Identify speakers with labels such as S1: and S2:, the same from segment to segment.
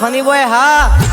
S1: Funny boy હા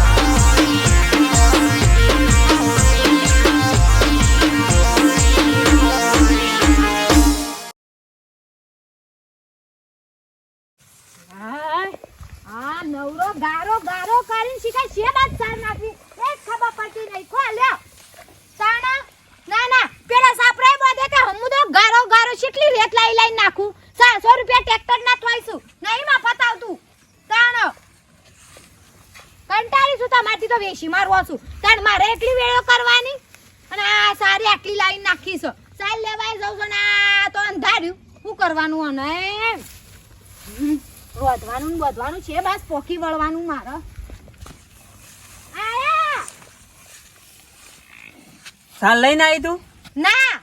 S2: શું કરવાનું અને? રોધવાનું ને બધવાનું છે બસ પોખી વળવાનું મારે.
S1: સાલ લઈને આવી તું?
S2: ના!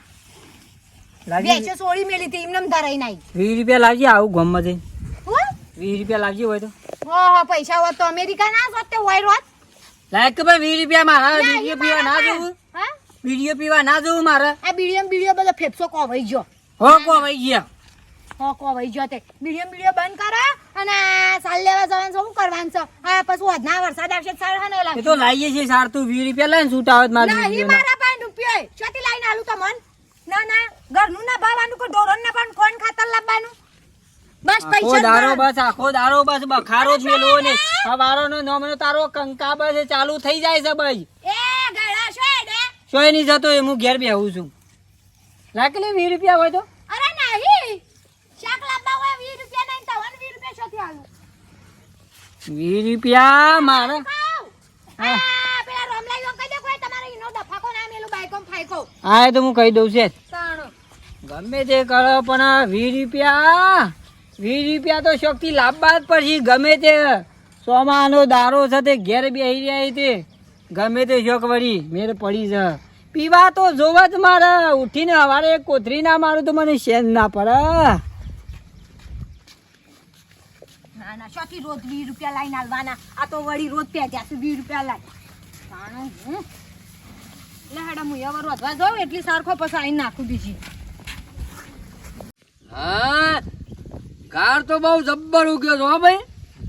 S2: વેચે સોળી મેલી હતી એમને ધરાઈ નાઈ.
S1: વીસ રૂપિયા લાવજે આવું ગમમાં જઈ વીસ રૂપિયા લાવજે હોય તો.
S2: ઓહો પૈસા હોય તો અમેરિકા ના હોત તે હોય રોત
S1: લાયક કે ભાઈ વીસ રૂપિયા મારા વીડિયો પીવા ના જવું વીડિયો પીવા ના જવું મારે?
S2: આ બીડીએમ બીડીઓ બધા ફેફસો કોવાઈ ગયો.
S1: હો કો ગયા.
S2: હો વહી જતે તે બીડીએમ બંધ કરો અને સાલ લેવા જવાનું શું કરવાનું છે? આ પછી વધના વરસાદ આવશે સાલ હને
S1: લાગે તો લાવીએ છીએ સાર તું વીસ રૂપિયા લઈને છૂટ આવે મારા
S2: નહીં મારા પાસે રૂપિયા હે. લઈને આલું તો મન? ના ના ઘરનું ના ભાવવાનું કે ઢોરણ ના પણ કોણ ખાતર લાવવાનું? બસ પૈસા
S1: દારો બસ. આખો દારો બસ બખારો જ મેલો ને. સવારો નો. નોમનો તારો કંકા બસ ચાલુ થઈ જાય છે ભાઈ
S2: એ ગળા શોય એડે?
S1: સોયની જતો એ હું ઘેર બેહું છું. લાકલી 20 રૂપિયા હોય તો
S2: અરે નહીં શાક લાવવા હોય વીસ રૂપિયા નહીં તો વન વીસ રૂપિયા શોથી આલું
S1: વીસ રૂપિયા મારે
S2: ખાવ.
S1: હા.
S2: આ પેલા રમલાઈઓ કહી દે કોઈ તમારે ઈનો ડફાકો ના મેલું બાઈકોમ ફાઈકો
S1: હા એ તો હું કહી દઉં છે ગમે તે કરો પણ વીસ રૂપિયા વીસ રૂપિયા તો શક્તિ લાવવા જ પછી ગમે તે સોમાનો દારો છે તે ઘેર બેહી રહ્યા તે. ગમે તે શોખ વળી મેર પડી છે. પીવા તો જોવા જ મારે. ઉઠીને હવારે એક કોથરી ના મારું તો મને શેન ના પડે.
S2: ના ના શોથી રોજ વીસ રૂપિયા લઈને આલવાના આ તો વળી રોજ ત્યાં છે વીસ રૂપિયા હું? એટલે હેડા, હું હવે રોધવા જાઉં, એટલી સારખો પછી નાખું બીજી.
S1: તો બહુ જબ્બર ઉગ્યો છો ભાઈ.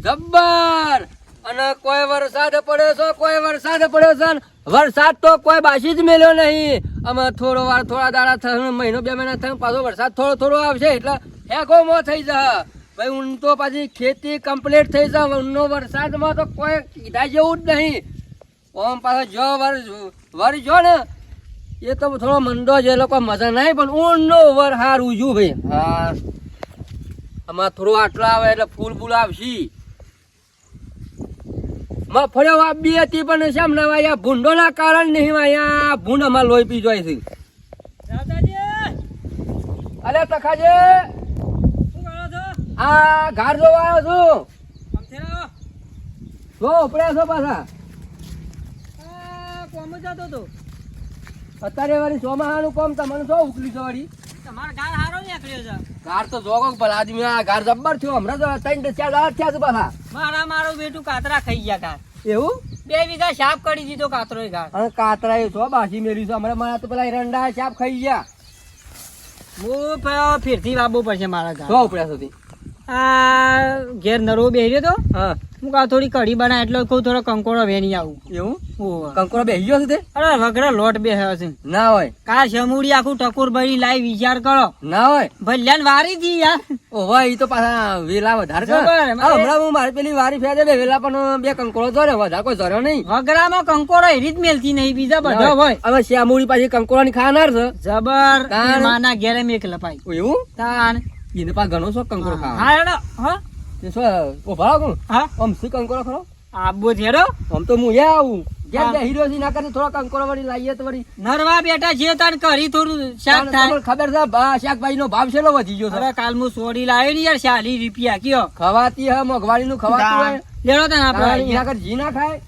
S1: જબ્બર. અને કોઈ વરસાદ પડ્યો છો, કોઈ વરસાદ પડ્યો છે વરસાદ તો કોઈ બાસી જ મેલ્યો નહીં. અમે થોડો વાર થોડા દાડા થશે મહિનો બે મહિના થશે પાછો વરસાદ થોડો થોડો આવશે, એટલે હેકો મો થઈ જશે. ભાઈ ઊન તો પાછી ખેતી કમ્પ્લીટ થઈ જશે ઊનનો વરસાદમાં તો કોઈ કીધા જેવું જ નહીં. ઓમ પાછો જો વર વર જો ને એ તો થોડો મંદો છે એ લોકો મજા નહીં પણ ઊનનો વર હાર ઉજું ભાઈ. હા. આમાં થોડું આટલો આવે એટલે ફૂલ ફૂલ આવશી. મફળ્યો વાપી હતી પણ શેમ ના અહીંયા ભૂંડોના કારણ નહીં અહીંયા ભૂંડ અમારે લોહી પી જાય છે. અરે તખાજે! આ ઘાર જોવા આવ્યો છું. જો ઉપડ્યા છો પાછા. અત્યારે વાળી ચોમાહાનું કોમ તમને શું ઉકલી છો વળી? ગાર તો જોગો ભલા આદમી આ ગાર જબ્બર થયો. હમણાં તો ત્રણ ચાર દાડા થયા છે પાછા.
S3: મારા મારું બેટું કાતરા ખાઈ ગયા કાર
S1: એવું?
S3: બે વીઘા સાપ કરી દીધો કાતરો
S1: અને કાતરા એ છો બાસી મેલી છે. હમણાં મારા તો પેલા રંડા સાપ ખાઈ ગયા.
S3: હું ફેરથી વાવવું પડશે મારા
S1: જો ઉપડ્યા સુધી
S3: આ ઘેર નરો બેહ્યો તો?
S1: હા.
S3: હું કા થોડી કઢી બનાય એટલે કહું થોડો કંકોડો વેની આવું.
S1: એવું? કંકોડો ગયો છે તે?
S3: અરે વગડે લોટ બેહ્યો છે
S1: ના હોય.
S3: કા શમુડી આખું ટકોર ભરી લાઈ વિચાર કરો.
S1: ના હોય.
S3: ભલ્યાન વારી દી યાર.
S1: ઓવા ઈ તો પાછા વેલા વધારે છે. હમણાં હું મારી પેલી વારી ફેદે બે વેલા પણ બે કંકોડો જોરે વધારે કોઈ જોર્યો નહીં.
S3: વગડામાં કંકોડો એ રીત મેલતી નહીં બીજા બધા હોય.
S1: હવે શ્યામુડી પાછી કંકોડો ની ખાનાર છે.
S3: જબર. માના ઘેરે મેક લપાઈ.
S1: એવું?
S3: તાન
S1: એને પાછો ઘણો શોખ કંકોડો ખાવા
S3: હા હેડો હા.
S1: તે શું ઊભા રહો
S3: હા.
S1: આમ સી કંકોડો ખરો?
S3: આબો થેડો
S1: આમ તો હું યા આવું.
S3: હા.
S1: કે હીરો ના કરે થોડા કંકોડો વળી લાવીએ તો વળી.
S3: નરવા બેટા છે તાન કરી થોડું શાક થાય.
S1: ખબર છે ભા- શાકભાજી નો ભાવ છેલ્લો વધી ગયો
S3: અરે કાલ હું સોડી લાવ્યો ને યાર ચાલી રૂપિયા કયો.
S1: ખવાતી હે મોંઘવારી નું ખવાતું હોય
S3: લેડો તને આપણે
S1: એના કરતા જી ના ખાય?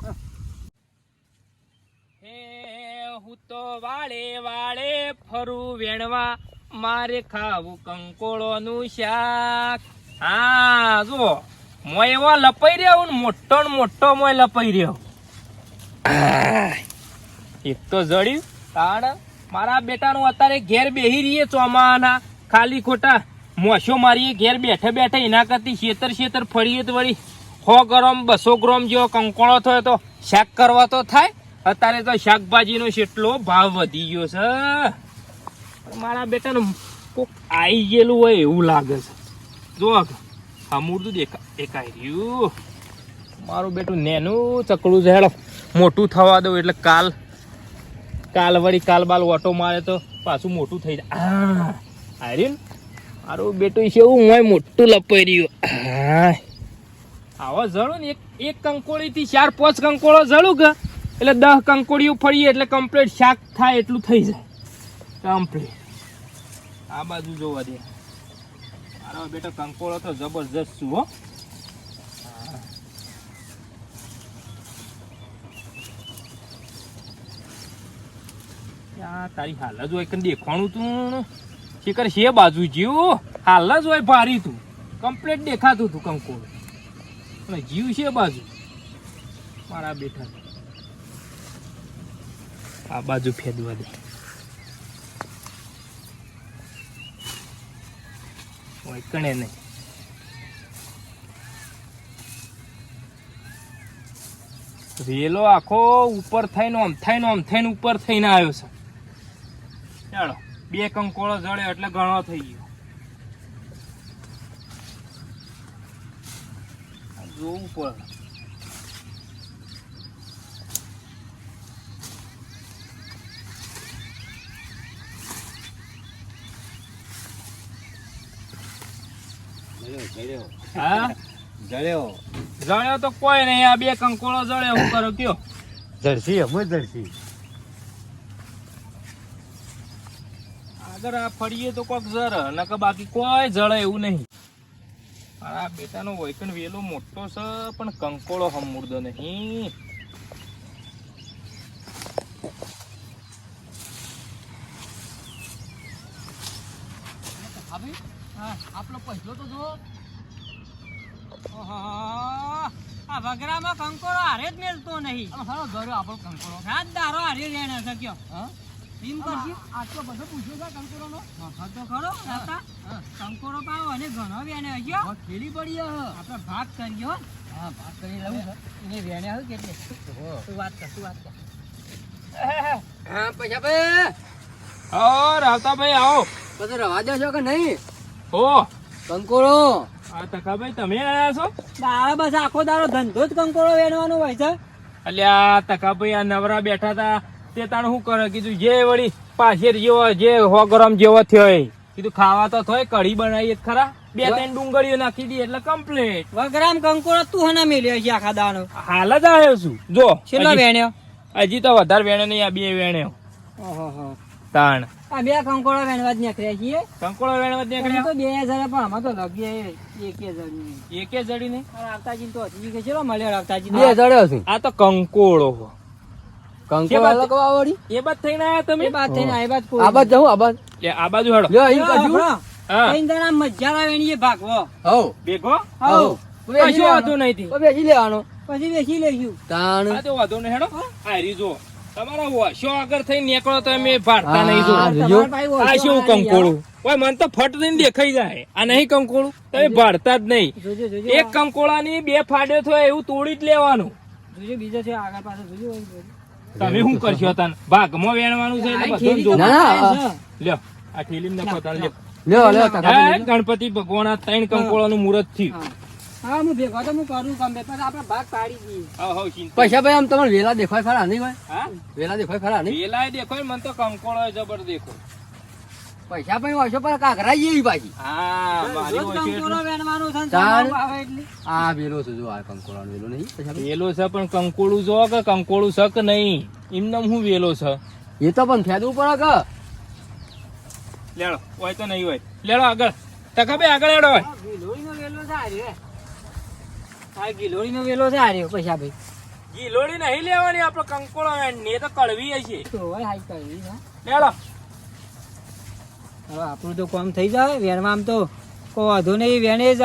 S3: હું તો વાળે વાળે ફરું વેણવા. મારે ખાવું કંકોળો નું શાક. હા જો મોય એવો લપાઈ રહ્યો ને, મોટો ને મોટો મોય લપાઈ રહ્યો. એક તો જડ્યું તાણ. મારા બેટાનું અત્યારે ઘેર બેહી રહીએ ચોમાના, ખાલી ખોટા. મોશો મારીએ ઘેર બેઠે બેઠે એના કરતી શેતર શેતર ફરીએ તો વળી સો ગ્રામ, બસો ગ્રામ જેવો કંકોળો થયો તો શાક કરવા તો થાય. અત્યારે તો શાકભાજીનો કેટલો ભાવ વધી ગયો છે. મારા બેટાને કોક આવી ગયેલું હોય એવું લાગે છે. જો અમૂર્તું દેખા, દેખાઈ રહ્યું. મારું બેટું નેનું ચકડું છે, હેડો. મોટું થવા દઉં એટલે કાલ કાલ વળી કાલ બાલ ઓટો મારે તો પાછું મોટું થઈ જાય. આ આર્યું ને? મારું બેટું છે એવું હું મોટું લપાઈ રહ્યું. આવો જળો ને એક એક કંકોળીથી ચાર, પાંચ કંકોળો જળું કે એટલે દસ કંકોળીઓ ફરીએ એટલે કમ્પ્લીટ શાક થાય એટલું થઈ જાય. કમ્પ્લીટ આ બાજુ જોવા દે. મારો બેટો કંકોળો તો જબરજસ્ત છું, હો. તારી હાલ જ હોય દેખાણું તું. શિકર છે બાજુ જીવ. હાલ જ હોય ભારી તું. કમ્પ્લીટ દેખાતું તું કંકોળ. અને જીવ છે બાજુ. મારા બેઠા આ બાજુ ફેદવા દે. કણે નહીં. વેલો આખો ઉપર થઈને, આમ થઈને આમ થઈને ઉપર થઈને આવ્યો છે. ચાલો, બે કંકોળો જડે એટલે ઘણો થઈ ગયો. જોવું પડે હા?
S1: જળ્યો.
S3: જળ્યો તો કોઈ નહીં આ બે કંકોળો જળે હું કરો કયો?
S1: જળસી અમે જળસી
S3: આગળ આ ફળીએ તો કોક જર નકર બાકી કોઈ જળે એવું નહીં. આ બેટાનો વૈકણ વેલો મોટો છે પણ કંકોળો હમુરદો નહીં
S1: આપણો પૈસો તો જો
S4: આ કંકોરો હારે જ મેલતો નહીં.
S1: હા ઘરે આપણો કંકોરો
S4: રાત દારો હારે રહેણે છે કયો.
S1: આટલો બધો પૂછ્યો છે કંકોડોનો?
S4: વખત તો ખરો દાતા કંકોરો પાવો અને ઘણો વેણે
S1: હજ્યો ખેલી પડી હે.
S4: આપણે ભાગ કર્યો
S1: હા. ભાગ કરી લઉં છે.
S4: એને વેણે હોય કેટલે. તું વાત કર તું વાત કર
S1: હા પૈસા ભાઈ.
S3: ઓ રાવતાભાઈ આવો.
S1: પછી રવા દો છો કે નહીં?
S3: હો.
S1: કંકોડો.
S3: આ તકાભાઈ તમે આયા છો?
S4: દાડો બસ આખો દાડો ધંધો જ કંકોરો વેણવાનો હોય છે.
S3: અલ્યા તકાભાઈ આ નવરા બેઠા હતા. તે તાણ શું કરે? કીધું જે વળી પાછેર જેવો જે સો ગ્રામ જેવો થયો કીધું ખાવા તો થોય કઢી બનાવીએ ખરા. બે ત્રણ ડુંગળીઓ નાખી દી એટલે કમ્પ્લીટ
S4: વગરામ કંકોરો તું હના મેલ્યો છે આખા દાડો.
S3: હાલ જ આવ્યો છું. જો
S4: છેલ્લો વેણ્યો?
S3: હજી તો વધારે વેણ્યો નહીં આ બે વેણ્યો. તાણ.
S4: આ બે કંકોરો વેણવા જ નીકળ્યા છીએ.
S3: કંકોળો વેણવા જ નીકળ્યા
S4: તો બે હજાર પણ આમાં તો લગીએ એક હજાર
S3: એકે જડી નહીં
S4: આવતાજી તો હજી કે ચલો મળ્યો આવતાજી
S1: બે જડ્યો છું.
S3: આ તો કંકોળો
S1: કંકોડો અલગ વાવડી
S3: એ બાદ થઈને આયા તમે?
S4: એ બાદ થઈને આ બાદ
S1: આ બાદ જવું આ બાદ?
S3: લે, આ બાજુ હેડો
S1: લ્યો અહીં કશું
S3: હા
S4: કઈ જણા મજા આવે ભાગવો.
S1: હવ.
S3: ભેગો?
S1: હવ. બેસી
S3: કશો નહીં. થી.
S1: તો લેવાનો.
S4: પછી બેસી લઈશું.
S1: તાણ.
S3: આ તો વાંધો નહીં હેડો. આરી જો તમારા વોશો આગળ થઈને નીકળો તો એમ એ નહીં જો.
S1: હા,
S4: તમારા
S1: જોજો.
S4: પાસે
S3: આ શું કંકોળું? ઓય મને તો ફટ દઈને દેખાઈ જાય. આ નહીં કંકોળું? તમે ભાડતા જ નહીં.
S4: જાઓ. જોજો જોજો.
S3: એક કંકોળાની બે ફાડ્યો થયો એવું તોડી જ લેવાનું.
S4: બીજો છે આગળ પાછળ જોજો ઓય જોજો.
S3: તમે શું કરશો તને? ભાગમાં વેણવાનું છે એટલે બધું. લ્યો આ ઠેલીમાં લ્યો.
S1: લ્યો
S3: ગણપતિ ભગવાન આ ત્રણ કંકોળાનું મુહૂર્ત થયું.
S4: હા. હા હું ભેગો તો હું કરું કમ પછી આપણે ભાગ પાડી દઈએ.
S3: હાવ, હાવ, ચિંતા.
S1: પૈસા ભાઈ આમ તમારે વેલા દેખાય ખરા નહીં ભાઈ વેલા દેખાય ખરા નહીં?
S3: વેલા દેખાય મને તો કંકોળો જબર દેખો
S1: પૈસા ભાઈ છે પણ કાકરા જેવી પાછી.
S3: હા મારી
S4: રોજ
S3: ઓછી
S4: કંકોરો
S3: એટલું.
S4: વેણવાનો છે ને
S1: તાર.
S4: તમારો આવે એટલે.
S1: આ વેલો છે જો આ કંકોળો વેલો નહીં
S3: વેલો છે પણ કંકોળું જો કે કંકોળું છે કે નહીં? એમને હું વેલો છે?
S1: એ તો પણ ફેદવું પડે કે?
S3: લેડો હોય તો નહીં હોય. લેડો આગળ. તકા ભાઈ આગળ લેડો હોય
S4: વેલો વેલો છે આ ગિલોડીનો વેલો છે આ પૈસા ભાઈ.
S3: ગીલોડી નહીં લેવાની આપણો કંકોળો એ તો કડવી હશે.
S4: તો હોય હાઈ કરવી છે.
S3: લેડો
S4: હવે આપણું તો કામ થઈ જાય વેણમાં આમ તો વધુ વાંધો નહીં વેણે જ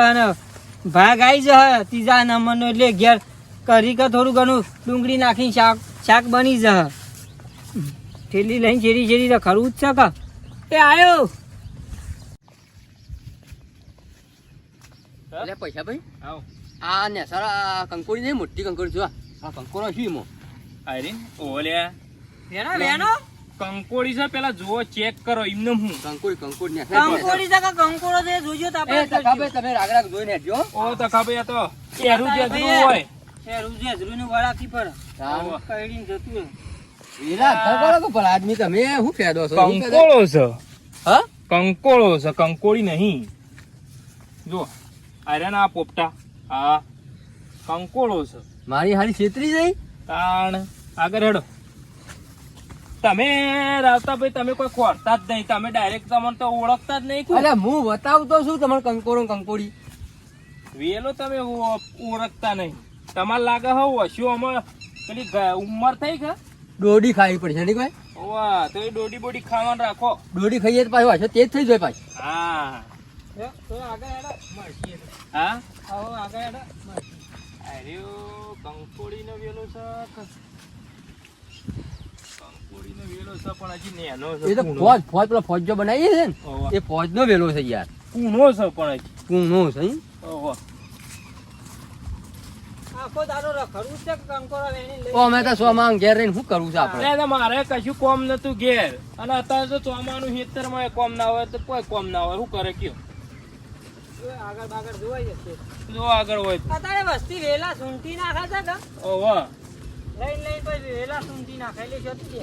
S4: ભાગ આવી જશે ત્રીજા નંબરનો એટલે ઘેર કરી કે થોડું ઘણું ડુંગળી નાખીને શાક શાક બની જશે. ઠેલી લઈને ઝેરી ઝેરી તો ખરું જ છે કે? એ આવ્યો
S1: પૈસા ભાઈ?
S3: આવો.
S1: આ ને સારા કંકોડી નહીં મોટી કંકોડી જો આ કંકોડો શું એમાં?
S3: અરે ઓલ્યા
S4: વેણો વેણો.
S3: કંકોડી છે પેલા જુઓ ચેક કરો એમને હું.
S1: કંકોડી કંકોડી ને
S4: કંકોડી છે કે કંકોડો છે જોજો તો
S1: એ તકાબે તમે રાગ રાગ જોઈને જો
S3: ઓ તકાબે આ તો એરું જ અઘરું હોય
S4: એ. રૂજે હજરુનું વળાકી પર
S1: રામ.
S4: કઈડીને જતું.
S1: વીરા કરો કે ભલા આદમી તમે? હું ફાયદો છો?
S3: કંકોળો છે.
S1: હા?
S3: કંકોળો છે કંકોળી નહીં. જો અરે ના આ પોપટા. હા. કંકોળો છે.
S1: મારી હારી છેતરી જઈ
S3: તાણ. આગળ હેડો. તમે રાવતા ભાઈ તમે કોઈ ખોરતા જ નહીં. તમે ડાયરેક્ટ તમને તો ઓળખતા જ નહીં.
S1: અરે હું બતાવતો છું તમારે કંકોડો કંકોડી
S3: વેલો તમે ઓળખતા નહીં. તમારે લાગે હવ હશું અમાર પેલી ઉંમર થઈ કે?
S1: દોડી ખાવી પડશે નહીં કોઈ?
S3: વાહ તો એ દોડી બોડી ખાવાનું રાખો.
S1: દોડી ખાઈએ તો પાછું હશે તે જ થઈ જાય પાછી.
S3: હા.
S4: આગળ મળીએ.
S3: હા?
S4: આવો આગળ હેડો,
S3: અરે કંકોડીનો વેલો છે. કંકોડીનો વેલો છે પણ હજી નેનો છે
S1: એ તો
S3: કૂણો.
S1: ફોજ ફોજ પેલો ફોજ જો બનાવીએ છે ને? એ ફોજ વેલો છે યાર.
S3: કૂણો છે પણ હજી.
S1: કૂણો છે ઈ.
S4: આખો દાડો છે કે કંકોડો વેણીને લઈ
S1: ઓ અમે તો સોમાં ઘેર રહીને શું કરવું છે આપણે?
S3: મારે કશું કોમ નતું ઘેર. અને અત્યારે તો ચોમાનું હેતરમાં કોમ ના હોય તો કોઈ કોમ ના હોય. શું કરે કયો?
S4: આગળ બાગળ જોવાઈ જશે
S3: જો આગળ હોય
S4: અત્યારે વસ્તી વેલા સૂંટી નાખે છે કે?
S3: ઓવા.
S4: લઈને લઈને પછી વેલા સૂંટી નાખેલી છે તે.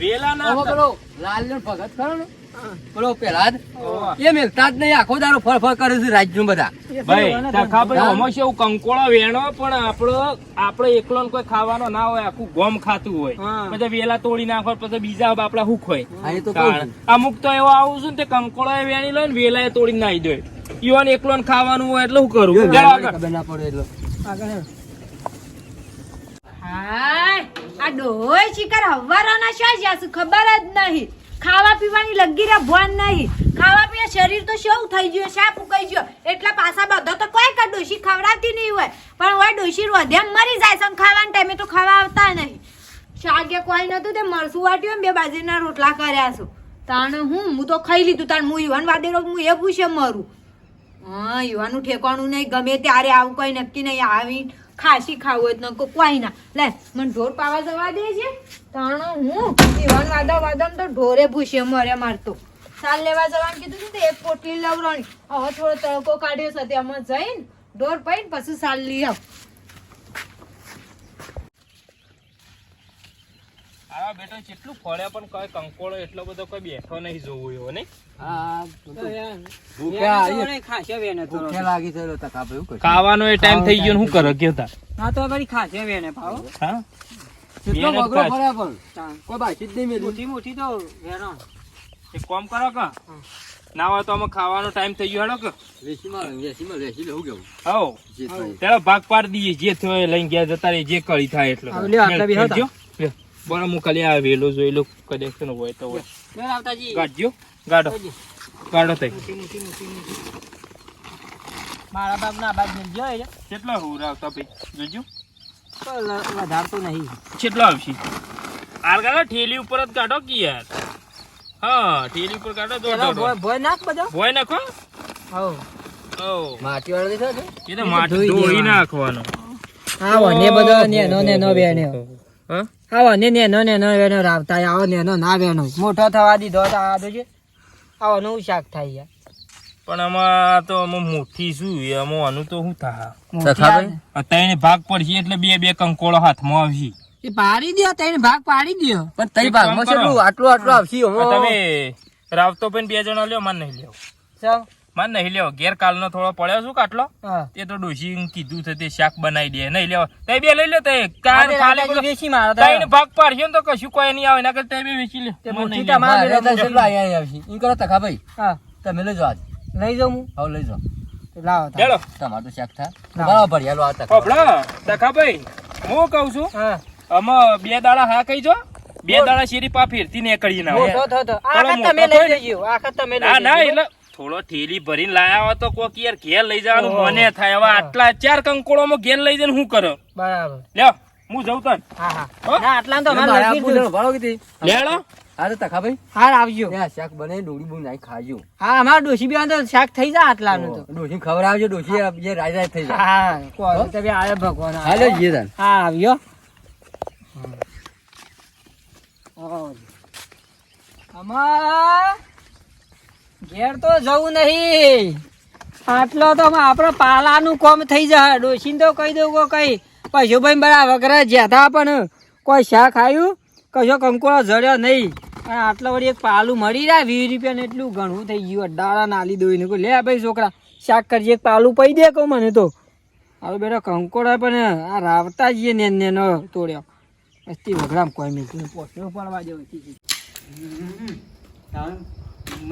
S3: વેલા ના
S1: આમાં પેલો લાલ ને ભગત ખરો ને? પેલો પેલા એ મેલતા જ નહીં આખો દારો ફળ ફળ કરે છે રાજ્યનું બધા.
S3: ભાઈ તખા ભાઈ કંકોળો વેણો પણ આપણો આપણે એકલો ને કોઈ ખાવાનો ના હોય આખું ગોમ ખાતું હોય. પછી વેલા તોડી નાખો પછી બીજા આપડા હુક હોય.
S1: એ.
S3: અમુક તો એવો આવું છું ને તે કંકોળો વેણી લો ને વેલા તોડી નાખી દે. ઈવન એકલો ખાવાનું હોય એટલે.
S1: ખબર ના પડે એટલે.
S2: હાય આ ડોય શિકાર હવારાના શા જાસુ ખબર જ નહીં. ખાવા પીવાની લગી રે ભોન નહીં. ખાવા પીવા શરીર તો શું થઈ ગયું? શા ફૂકાઈ ગયો? એટલા પાસા બધો તો કોઈ કા ડોશી ખવડાવતી નહીં હોય. પણ હોય ડોશી રોધ્યામ મરી જાય છે ખાવાના ટાઈમે તો ખાવા આવતા નહીં. શાકે કોઈ નતું તે મરસું વાટ્યું ને બે બાજરીના રોટલા કર્યા છું. તાણે હું હું તો ખાઈ લીધું તાણ હું યુવાન વાદેરો હું એ પૂછે મરું. હા યુવાનું ઠેકાણું નહીં, ગમે ત્યારે આવું કોઈ નક્કી નહીં, આવી ખાસી ખાવું હોય તો કોઈ ના. લે, મને ઢોર પાવા જવા દે છે? તાણ, હું? યુવાન વાદા વાદમ તો ઢોરે ભૂસે મરે મારતો સાલ લેવા જવાનું કીધું છે એક પોટલી લવરાણી. હવે થોડો તડકો કાઢ્યો છે તેમાં જઈને ઢોર પૈન પછી સાલ લઈ આવ.
S3: આ બેટા કેટલું ફળ્યા પણ કોઈ કંકોળો એટલો બધો કોઈ બેઠો નહીં જોવું એવો નહીં. ખાવાનો એ ટાઈમ થઈ ગયો ને કરે કેતા
S4: હા તો વળી ખાસે વેણે પાહો.
S3: હા?
S1: કેટલો
S3: મહેનત
S1: વગરો પણ. કોઈ બાકી જ નહીં મેલ્યું.
S4: મોટી મોટી તો વેણો.
S3: એક કામ કરો કે ના હોય તો અમે ખાવાનો ટાઈમ થઈ ગયો હેડો કે. ભાગ પાડી દઈએ જે થયો લઈ લઈને ગયા જતા જે કળી થાય એટલે.
S4: હા, લ્યો, આટલા બી હતા.
S3: લ્યો, લ્યો. બોલો હું ખાલી આ વેલો જોઈ લો કનેક્શન હોય તો હોય. ગાડજો ગાડો ગાડો તઈ
S4: મારા બાપ ના મોટી. બાપ મિલજો એ
S3: કેટલા હું આવતા ભાઈ? જોજો.
S4: વધારતો નહીં.
S3: કેટલા આવશે? આર ગાડો ઠેલી ઉપર જ કાઢો કે યાર. હા ઠેલી ઉપર કાઢો તો
S4: ભોય નાખ બધો.
S3: ભોય નાખો?
S4: હો
S3: ઓ
S1: માટીવાળો દેખો છે?
S3: એ માટી
S4: ધોઈ.
S3: નાખવાનો.
S4: હા ને બધો ને નો વેણ્યો
S3: હા?
S4: હા વને નેનો નેનો વેનો રાવતા આવો નેનો ના વેનો. મોટો થવા દીધો તો આ દોજે નું શાક થાય યાર
S3: પણ આમાં તો અમે મોટી શું આમાં આનું તો શું થાય? અત્યારે ભાગ પડશે એટલે બે બે કંકોળો હાથમાં આવશે.
S4: એ પાડી દ્યો તઈને ભાગ પાડી દ્યો.
S1: પણ
S3: કામ
S1: ભાગમાં. કેટલું આટલું આટલું આવશે
S3: તમે રાવતો પણ બે જણા લ્યો મને નહીં લ્યો
S4: ચાલ.
S3: માન નહીં લેવો. ઘેર કાલનો થોડો પડ્યો શું કાટલો તે તો ડોશી કીધું છે તે શાક બનાવી દે. નહીં લેવો. તે બે લઈ લો તે કાન
S4: આજે
S3: ખાલી
S4: વેચી મારે
S3: તઈને ભાગ પાડશે તો કશું કોઈ નહીં આવે. કરતા તે બે વેચી લે.
S4: તે મોટી. તમારે
S1: મારે તો કેટલું આયા આવશે. ઈ કરો તકાભાઈ
S4: હા.
S1: તમે લઈ જાઓ આજ.
S4: લઈ જાઉં હું?
S1: હવે લઈ જાઓ.
S4: લાવો
S3: ચાલો
S1: તમારું તો શાક થા.
S4: ના.
S1: બરાબર યાલો આ તક
S3: તખા ભાઈ હું કહું છું
S4: હા.
S3: આમાં બે દાડા હા કહી જો. બે દાડા શેરી પા ફેરતી નીકળી ના હોય. તો
S4: તો
S3: આ
S4: તમે
S3: ને.
S4: લઈ જજો. આખા તમે લઈ
S3: ના ના એટલે થોડો થેલી ભરીને લાયા હોય તો કોક યાર ઘેર લઈ જવાનું મને થાય. હવે આટલા ચાર કંકોળોમાં ઘેર લઈ જઈને શું કરો?
S4: બરાબર.
S3: લ્યો હું જઉં તન.
S4: હા
S3: હા.
S4: ના આટલા તો
S1: મારે ભાડો કીધી.
S3: લેડો
S1: હા તો તખા ભાઈ.
S4: હાર આવજો.
S1: ત્યાં શાક બને ડોડી બહુ નાઈ ખાજો.
S4: હા અમારા ડોશી બી તો શાક થઈ જાય આટલાનું તો.
S1: ડોશી ખવડાવજો ડોશી જે રાજ રાજ થઈ જાય.
S4: હા કોઈ તમે ભગવાન
S1: હાલો જીએ તન.
S4: હા આવ્યો અમાર ઘેર તો જવું નહીં. આટલો તો આપણો પાલાનું કોમ થઈ જાય. ડોસીને તો કહી દઉં કો કઈ પશુભાઈ બરાબર કરે જ્યાં પણ કોઈ શાક આવ્યું કશો કંકોળો જડ્યો નહીં. પણ આટલો વળી એક પાલું મળી રહ્યા વીસ રૂપિયાને એટલું ઘણું થઈ ગયું. અડાળા નાલી દોઈને કહું, લે ભાઈ છોકરા, શાક કરજે, એક પાલું પડી દે કહું મને તો. હવે બેટા કંકોડા પણ આ રાવતા જઈએ ને ને તોડ્યો. પછી વગરામ કોઈ પોસ્ટો પડવા જેવો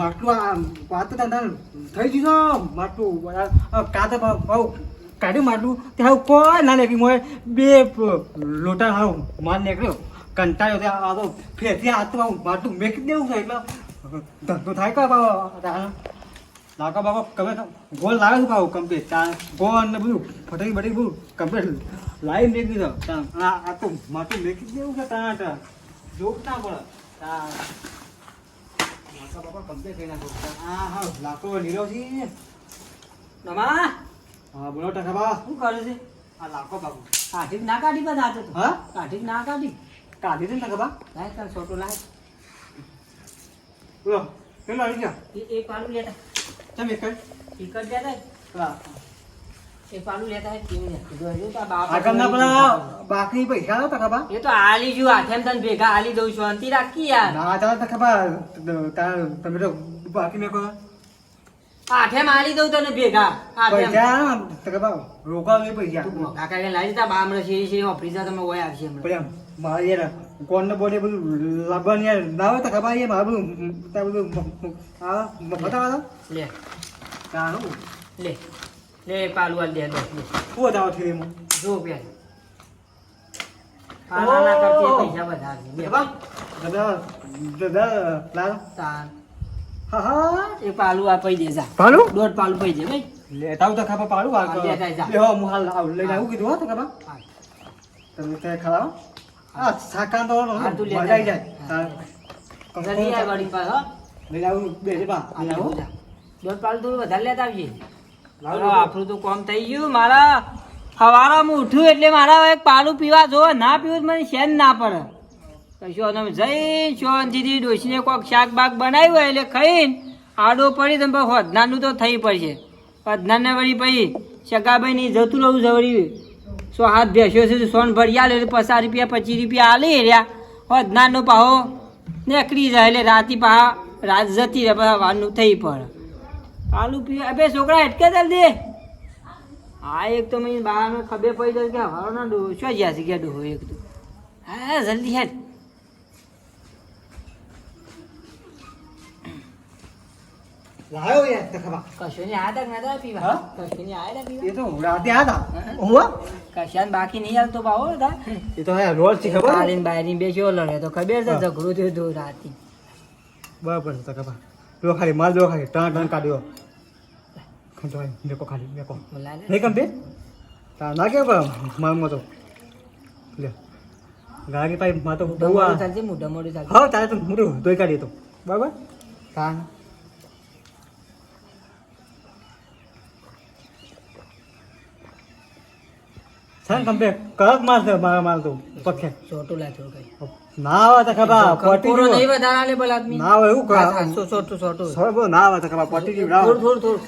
S5: માટલું આ વાત થઈ ગયું માટલું. કાતે ભાવ કાઢ્યું માટલું. ત્યાં કોઈ ના લેવી મોય. બે લોટા હાવ માર નીકળ્યો. કંટાળ્યો ત્યાં આ તો ફેરથી હાથમાં માટલું મેકી દેવું છે એટલે ધંધો થાય કા બાબા લાકા બાબા કમે ગોળ લાવે છે ભાવ કમ્પ્લીટ ત્યાં ગોળ ને બધું ફટાકી બટાકી બધું કમ્પ્લીટ લાવી મેકી દીધો આ તો માટલું મેકી દેવું છે ત્યાં જોક ના પડે. ત્યાં લાકા બાબા કમ્પ્લીટ થઈ નાખો આ હા બોલો ટકા બા
S4: શું કરે છે
S5: આ લાકો બાબુ.
S4: કાઢી ના કાઢી બધા તો
S5: હા
S4: કાઢી ના કાઢી
S5: કાઢી દે ને ટકા બા
S4: લાય તાર છોટો લાય
S5: બોલો કેટલો આવી ગયા.
S4: એક પાલું લેતા.
S5: ચમ એક જ
S4: એક લેતા કેવું
S5: બાકી પૈસા ના ટકા બા?
S4: એ તો આલી જો હાથે તને ભેગા આલી દઉં શાંતિ રાખી યાર.
S5: ના તાર તમે તો બાકી મેં કહો
S4: આઠે આલી દઉં તને ભેગા
S5: પૈસા ટકા રોકાવ રોકા પૈસા.
S4: તું કાકે લાવી તા બામડે શેરી શેરી ઓફિસ તમે ઓય આવશે.
S5: પછી મારે યાર બોલે બધું લાવવાનું યાર ના હોય ટકા બા યાર મારે બધું બધું હા બતાવો
S4: લે.
S5: તારું.
S4: લે. લે પાલુ આલી દે દો. લે.
S5: દાવ બતાવો છે? જો
S4: જો પાલા ના કરતી એ પૈસા વધારે લે.
S5: ટકા દાદા દાદા લાલ
S4: તાન.
S5: હા હા.
S4: એ પાલુ આ પઈ દે જા.
S5: પાલુ?
S4: દોઢ પાલુ પઈ દે ભાઈ.
S5: લેતા આવું તો ખાવા પાડું
S4: આ લે જા.
S5: બે હો મુહાલ આવ. લઈને આવું કીધું હો તો ખાવા
S4: હા.
S5: તમે તે ખાવા? આ સાકાન તો
S4: હા, તું લેતા
S5: મજા આવી
S4: જા.
S5: જાય
S4: જલ્દી આય વળી પાછો, હો.
S5: લઈને આવું બે છે બા આવું.
S4: દોઢ પાલું તો વધારે લેતા આવજે. હાલો, આપણું તો કોમ થઈ ગયું. મારા સવારમાં ઉઠ્યું એટલે મારા એક પાલું પીવા જો, ના પીવું મને શેન ના પડે. કશું અમે જઈ શાંતિથી ડોસીને કોક શાક બાક બનાવ્યું હોય એટલે ખાઈને આડો પડી તમે હોદનાનું તો થઈ પડશે. હોદનાને વળી પછી સગાભાઈ નહીં જતું રહું છે વળી સો હાથ બેસ્યો છે સોન ભરી આલે, એટલે પચાસ રૂપિયા, પચીસ રૂપિયા આલી રહ્યા. હોદનાનો પાહો નીકળી જાય એટલે રાતી પાહા રાત જતી રહે, પછી વાનું થઈ પડે. આલુ પી અબે છોકરા હેટકે જલ્દી. હા એક તો મને બહાર ખબે પડી જાય કે હવાનો ડોસો જ્યાં છે કે ડોહો એક તો. હા જલ્દી હેડ
S5: લાયો યાર તો ખાવા
S4: કશો ને આ નતા પીવા.
S5: હા?
S4: કશો ને આ
S5: એ તો આતા
S4: કશાને બાકી નહીં હાલતો બાવો હતા
S5: એ તો હે રોજથી ખબર?
S4: બારીન બારીન બેસ્યો લડે તો ખબર છે. ઝઘડો થયો તો રાતી
S5: બરાબર તો ખાવા દો ખાલી માલ જો ખાલી ટણ ટણ કાઢ્યો. ખંતો મેકો ખાલી મેકો
S4: બોલા લે
S5: નહીં કમ્પે તા ના કે મામો તો લે ગાડી પાઈ માં તો
S4: મોઢું
S5: બહુ આ
S4: મોઢું ચાલશે મોઢું મોઢું ચાલશે
S5: હા તારે તો મોટું દોઈ કાઢીએ તો બરાબર તા છે ને કમ્પે કડક માલ છે મારા માલ તો પક્ષે
S4: છોટું લા થોડું કઈ
S5: ના આવે તો પટી
S4: નહીં આદમી
S5: ના આવે એવું કા
S4: હા, સો- છોટું છોટું
S5: ના આવે તો ખબર પટી
S4: થોડું થોડું થોડું.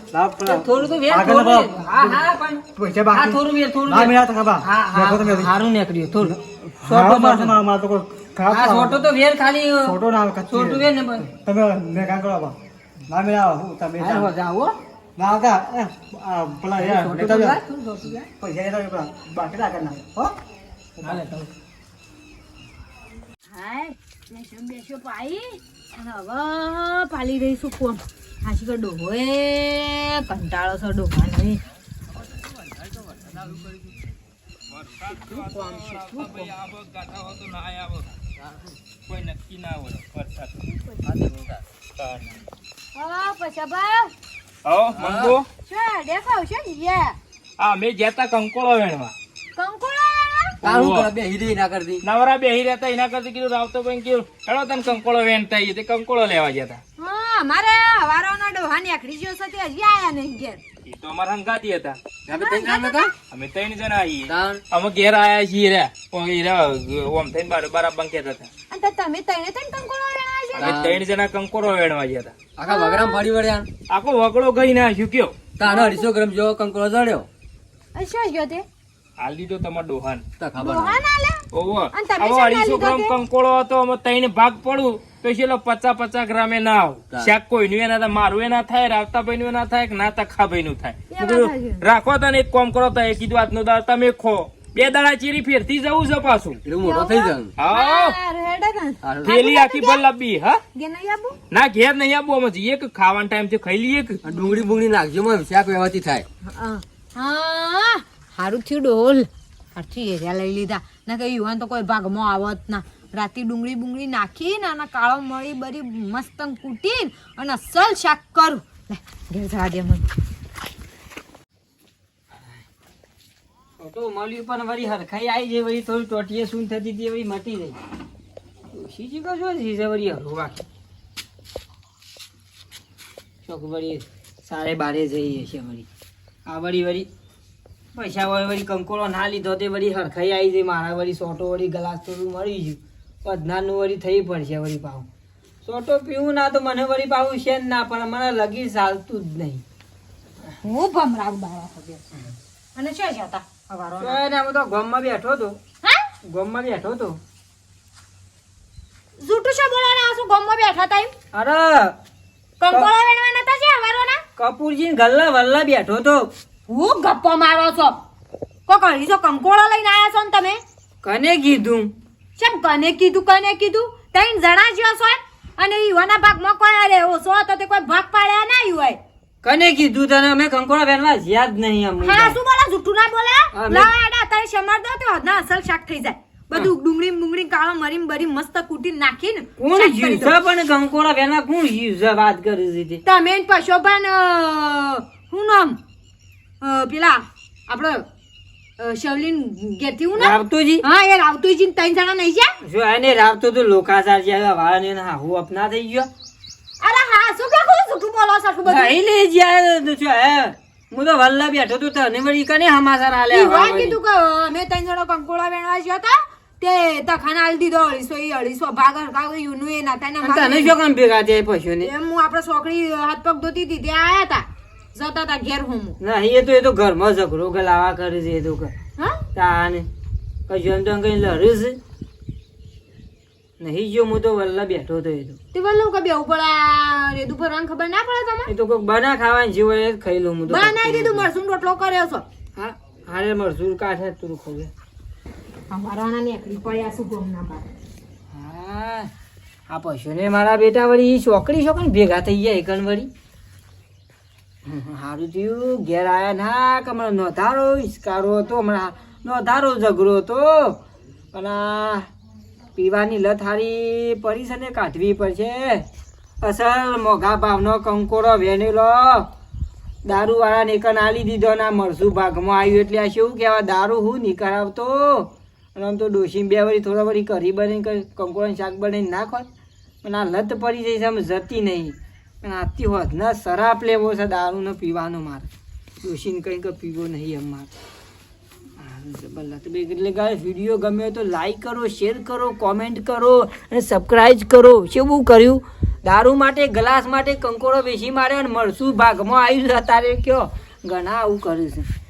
S4: થોડું તો વેર
S5: આગળ
S4: થોડું હા હા પણ
S5: પૈસા બાકી.
S4: થોડું વેર થોડું
S5: ના મેળા તો ખબર
S4: હા હા
S5: મેં
S4: હારું નીકળ્યું થોડું.
S5: હા, માર તો માર- માર તો કોઈ ખરાબ
S4: હા
S5: ના
S4: તો વેર ખાલી
S5: છોટો ના આવે કચ્છી.
S4: વેર. ને
S5: તમે મેં કામ કરો બા. ના મેળા હું તમે જાઓ.
S4: જાઓ
S5: ના આવતા. પેલા યાર. પૈસા. બાકી ના હો?
S4: હાલે તો.
S2: હાય બેસો બેસો પાઈ અને હવે પાલી રહીશું કોણ હાશી કે ડોહો એ કંટાળો છો ડોહા નહીં
S3: કોઈ નક્કી ના હોય. વરસાદ.
S2: હા પછી બા
S3: હો મંગુ.
S2: શું દેખાવ છે
S3: આ અમે જતા કંકોળો વેણવા.
S2: કંકોડા
S1: તારું કરે બેહી રહી ના કરતી.
S3: નવરા બેહી રહેતા એના કરતા કીધું રાવતો ભાઈ કીધું હેડો તને કંકોળો વેણતા તે કંકોળો લેવા ગયા હતા
S2: હા મારે હવારોના ડોહાની આખરી જો છે તે હજી આયા નહીં ઘેર.
S3: એ તો અમારા હંગાતી હતા.
S1: આપણે ત્રણ જણા કંકોડો
S3: અમે ત્રણ જણા આવીએ અમે ઘેર આયા છીએ રે. પણ એ રહ્યા, ઓમ થઈને બાર બાર બંકેતા હતા.
S2: તમે તઈને તઈને કંકોળો વેણવા છે
S3: અમે ત્રણ જણા કંકોળો વેણવા ગયા હતા
S1: આખા વગરામ ફાડી વળ્યા
S3: આખો વગડો ગઈ ના કયો?
S1: તાનો અઢીસો ગ્રામ જેવો કંકોળો જડ્યો.
S2: શું ગયો તે?
S3: હાલ દીધો તમારો ડોહાન.
S1: તો ખબર
S2: ડોહા આલે? ઓવો
S3: ઓહો.
S2: અને તમે શું
S3: ગ્રામ કંકોળો હતો અમે ત્રણ ભાગ પડું. તો છેલ્લો પચાસ પચાસ ગ્રામે ના આવ. શાક કોઈનું એ ના મારું એ ના થાય રાવતાભાઈ નું ના થાય કે ના તખાભાઈ નું થાય. રાખો તને એક કોમ કરો તો એ કીધું આજનો દાળ તમે ખો. બે દાડા ચીરી ફેરતી જવું છે પાછું.
S1: એટલે મોટો થઈ જાય
S3: હા. થેલી આખી બલ્લબી હા?
S2: ઘેર નહીં આવું
S3: ના ઘેર નહીં આબુ અમે જઈએ કે ખાવાના ટાઈમથી ખાઈ લઈએ કે?
S1: ડુંગળી બુંગળી નાખજો માં શાક વ્યવસ્થિત થાય.
S2: હા. હારું થયું ડોલ. સાચી એરિયા લઈ લીધા. ના કે યુવાન તો કોઈ ભાગમાં આવત ના. રાતી ડુંગળી બુંગળી નાખી નાના કાળો મળી બરી મસ્ત કૂટીને અને અસલ શાક કરું. ઘેર જવા દે મને.
S4: તો મળ્યું પણ વળી હરખાઈ આવી જાય વળી થોડી ટોટીએ શું થતી હતી વળી મટી રહી ડોશીજી કહો છો છે વળી હરવા ચોક વળી સારે બારે જઈએ છીએ વળી. આ વળી વળી પૈસા વળી વળી કંકોળો ના લીધો તે વળી હરખાઈ આવી જાય મારા વળી સોટો વળી ગ્લાસ થોડું મળી ગયું. પધનાનું વળી થઈ પડશે વળી પાવું સોટો પીવું ના તો મને વળી પાવું છે ના પણ મને લગી ચાલતું જ નહીં.
S2: હું ભમરાવ બાવા ખબર અને છે જતા? હવારો
S4: તો એને હું તો ગામમાં બેઠો હતો
S2: હા?
S4: બેઠો હતો
S2: જૂઠું છે બોલાને આ શું ગમમાં બેઠા તા?
S4: અરે
S2: કંકોળા વેણવા નતા છે હવારોના?
S4: કપૂરજી ગલ્લા વલ્લા બેઠો તો.
S2: હું ગપ્પો મારો છો? કોક અઢીસો કંકોળો લઈને આવ્યા છો ને તમે?
S4: કને કીધું?
S2: શેમ કને કીધું કને કીધું? તૈન જણા જ્યો છો અને યુવાના ભાગમાં કોઈ અરે ઓછો તો તે કોઈ ભાગ પાડ્યા ના હોય.
S4: કને કીધું તને? અમે કંકોડા બેનવા યાદ નહીં અમને.
S2: હા શું બોલા? જૂઠું ના બોલા?
S4: હા, મેં-
S2: લાવ શમર દો તો ના અસલ શાક થઈ જાય. બધું ડુંગળી ડુંગળી કાળો મરી બરી મસ્ત કૂટી નાખીને
S4: કોણ
S2: કરી
S4: પણ કંકોડા બેનવા કોણ જીવશે વાત કરી દીધી?
S2: તમે પશોભાન શું નામ? પેલા આપડે શવલીન ઘેરથી હું ને
S4: રાવતુજી?
S2: હા એ રાવતુજી ત્રણ જણા નહીં છે?
S4: જો એને રાવતો તો લોકાચાર છે વાળાને એને હાહુ અપના થઈ ગયો.
S2: અરે હા શું કે કોણ શું બોલો છો બધું?
S4: નહીં લે જ્યાં તો હે? હું તો વલ્લા બેઠો તો તને વળી કને હમાસર આલે
S2: હા કીધું કે અમે ત્રણ જણા કંકોળા વેણવા જ્યો હતા તે તખાના આલી દીધો અઢીસો ઈ અઢીસો ભાગ હરકાવ યુનું એ ના થાય ને
S4: તને શું કામ ભેગા થયા પશુને
S2: એમ હું આપણે છોકરી હાથ પગ ધોતી હતી ત્યાં આવ્યા હતા. જતા હતા ઘેર હું
S4: ના એ તો એ તો ઘરમાં ઝઘડો ગલાવા કરે છે એ તો કે
S2: હા?
S4: તાને કશું એમ તો કઈ લડે છે. નહીં જો હું તો વલ્લા બેઠો તો એ તો.
S2: તે વલ્લા કે બેવું પડે રેદુ ભરવાની ખબર ના પડે તમે
S4: એ તો કોક બના ખાવાની જેવો એ ખાઈ લઉં હું તો
S2: બનાવી દીધું મરસું રોટલો કર્યો છો.
S4: હા હારે મરસું કાઠે તું ખોલે
S2: અમારા નેકડી પડ્યા શું ગમ ના પાડે.
S4: હા આ પશુને મારા બેટા વળી છોકરી છોકરી ભેગા થઈ ગયા એકણ વળી. સારું થયું ઘેર આવ્યા ના, કે હમણાં નોધારો હિસકારો હતો, હમણાં નોધારો ઝઘડો હતો. આ પીવાની લત હારી પડી છે ને, કાઢવી પડશે. અસલ મોઘા ભાવનો કંકોરો વેનેલો દારૂ વાળા એકન આલી દીધો ના મરસું ભાગમાં આવ્યું. એટલે આ શું કહેવાય? દારૂ હું નહીં આવતો? અને આમ તો ડોશી બે વળી થોડા વળી કરી બની, કંકોડાનું શાક બનાવીને નાખો. પણ આ લત પડી જાય છે, આમ જતી નહીં. પણ આથી હોત ના શરાબ લેવો છે દારૂનો પીવાનો મારે. ડોશીને કંઈ કે પીવો નહીં એમ મારે. તો એટલે ગાય વીડિયો ગમ્યો તો લાઈક કરો શેર કરો કોમેન્ટ કરો અને સબસ્ક્રાઈબ કરો. શું કર્યું? દારૂ માટે, ગ્લાસ માટે કંકોડો વેચી માર્યો અને મળશું ભાગમાં આવ્યું છે. તારે કયો? ઘણા આવું કર્યું છે.